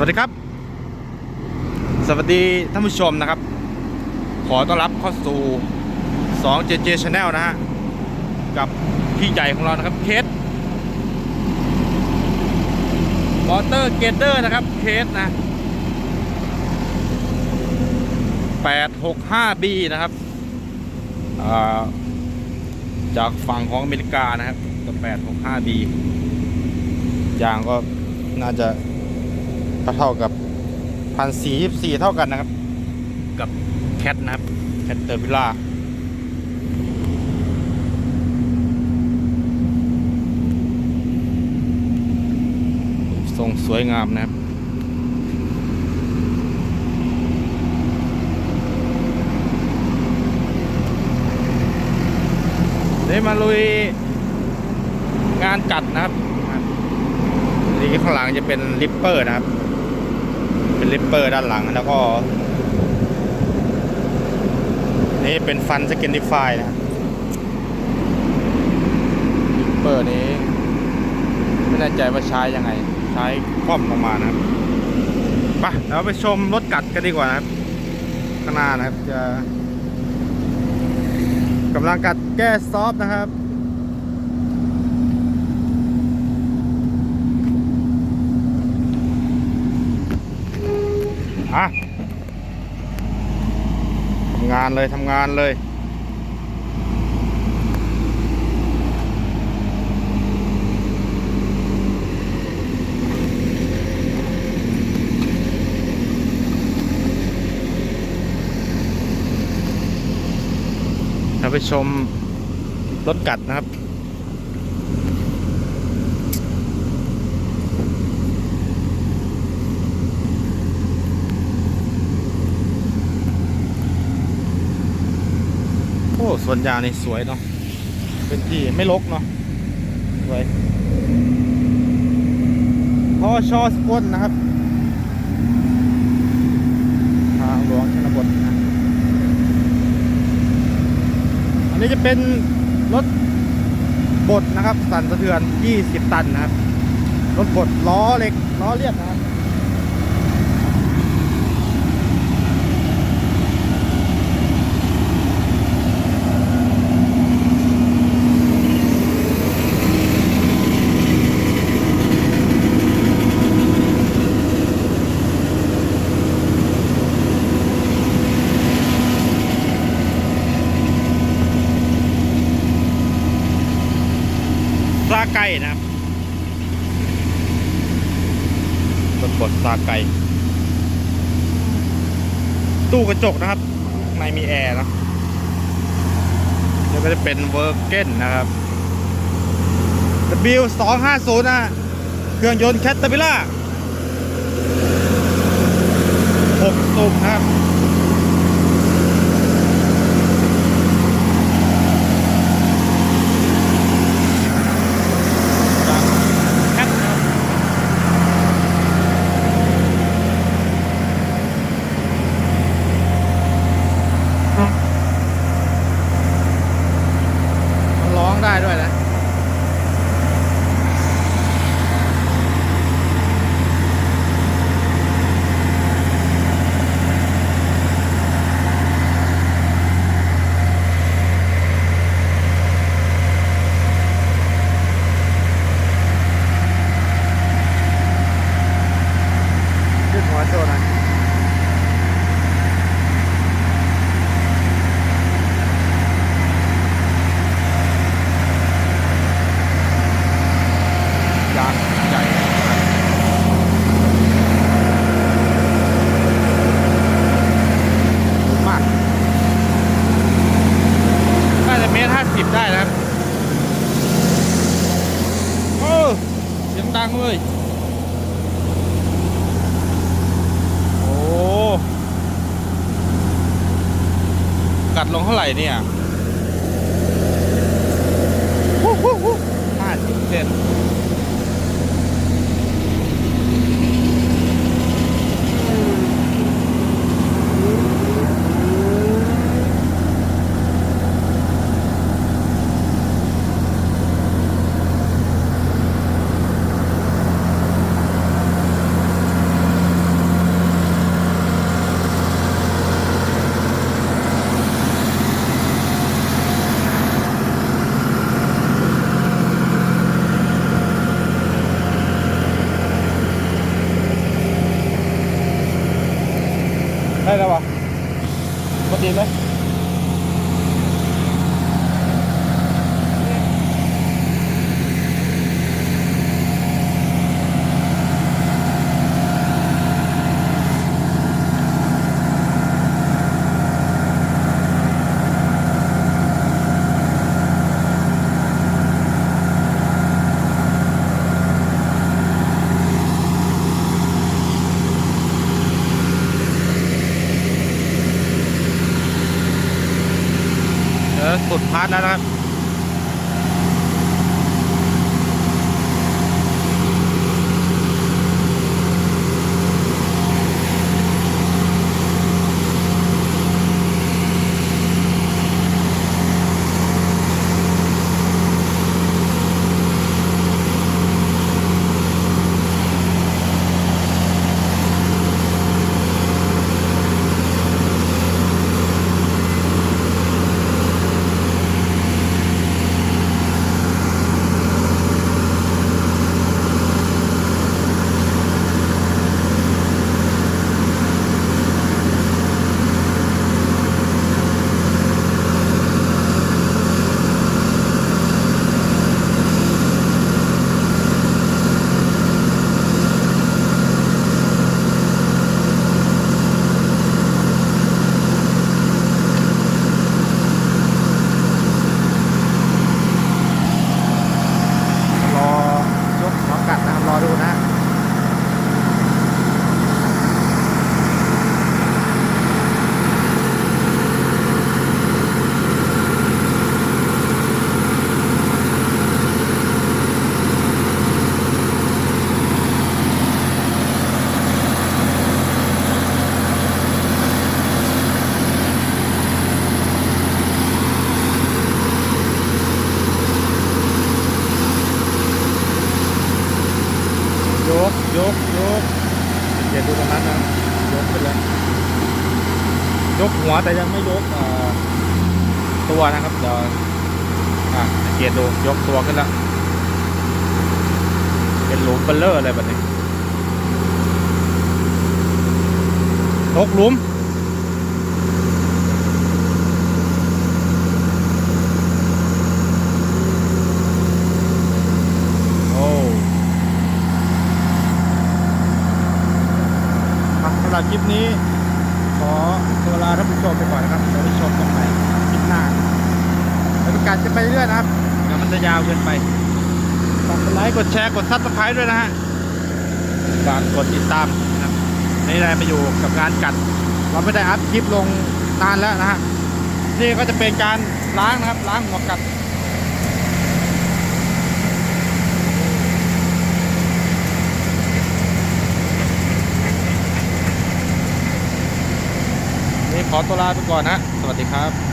วัสดีครับ สวัสดีท่านผู้ชมนะครับ ขอต้อนรับเข้าสู่ 2 JJ Channel นะฮะ กับพี่ใหญ่ของเรานะครับ เคสวอเตอร์เกเตอร์นะครับ เคสนะ 865B นะครับาจากฝั่งของอเมริกานะครับกับ 865B ยางก็น่าจะ เท่ากับพันสี่สี่เท่ากันนะครับ กับแคทนะครับแคทเตอร์พิล่าทรงสวยงามนะครับเดี๋ยวมาลุยงานจัดนะครับนี่ข้างหลังจะเป็นลิปเปอร์นะครับ ลิปเปอร์ด้านหลังแล้วก็ นี่เป็นฟันสกินดิฟายนะครับลิปเปอร์นี้ ไม่แน่ใจว่าใช้ยังไง ใช้คล่อมประมาณนะครับไปเราไปชมรถกัดกันดีกว่านะครับข้างหน้านะครับจะกำลังกัดแก้ซอฟต์นะครับ อะทำงานเลยทำงานเลยเราไปชมรถกัดนะครับ สวนยางนี่สวยเนาะเป็นที่ไม่รกเนาะสวยพอชอสกลนะครับ ทางหลวงชนบทนะอันนี้จะเป็นรถบดนะครับ สั่นสะเทือน 20 ตันนะครับ รถบดล้อเหล็กล้อเลียดนะครับ ซาไก่นะครับรถ บดตาไก่ตู้กระจกนะครับ ในมีแอร์นะแล้วก็จะเป็นเวอร์เกนนะครับ W 2 5 0นะฮะเครื่องยนต์แคตตา p ิล่า6สูบครับ จากแคทนะครับมันร้องได้ด้วยนะ ขึ้นหัวโชว์หน่อยยางใหญ่มากน่าจะเมตรห้าสิบได้นะครับ โอ้เสียงดังเลย โอ้ กัดลงเท่าไหร่เนี่ยห้าสิบเซน ดพาร์ทแล้วนะครับ รอยกหัวกัดนะครับ รอดูนะฮะยกยกยกเดี๋ยวดูตรงนั้นนะยกไปเลยยก หัวแต่ยังไม่ยกตัวนะครับเดี๋ยวอะสังเกตดูยกตัวขึ้นแล้วเป็นหลุมเบลเลอร์เลยแบบนี้ตกหลุมโอ้ครับสำหรับคลิปนี้ ท่านผู้ชมไปก่อนนะครับเดี๋ยวไปชมกันใหม่คลิปหน้าบรรยากาศจะไปเรื่อยนะครับเดี๋ยวมันจะยาวเกินไปฝากกดไลค์กดแชร์กดซับสไครต์ด้วยนะฮะฝากกดติดตามนะครับนี่ได้มาอยู่กับการกัด เราไม่ได้อัพคลิปลงนานแล้วนะฮะนี่ก็จะเป็นการล้างนะครับล้างหัวกัด ขอตัวลาไปก่อนนะ สวัสดีครับ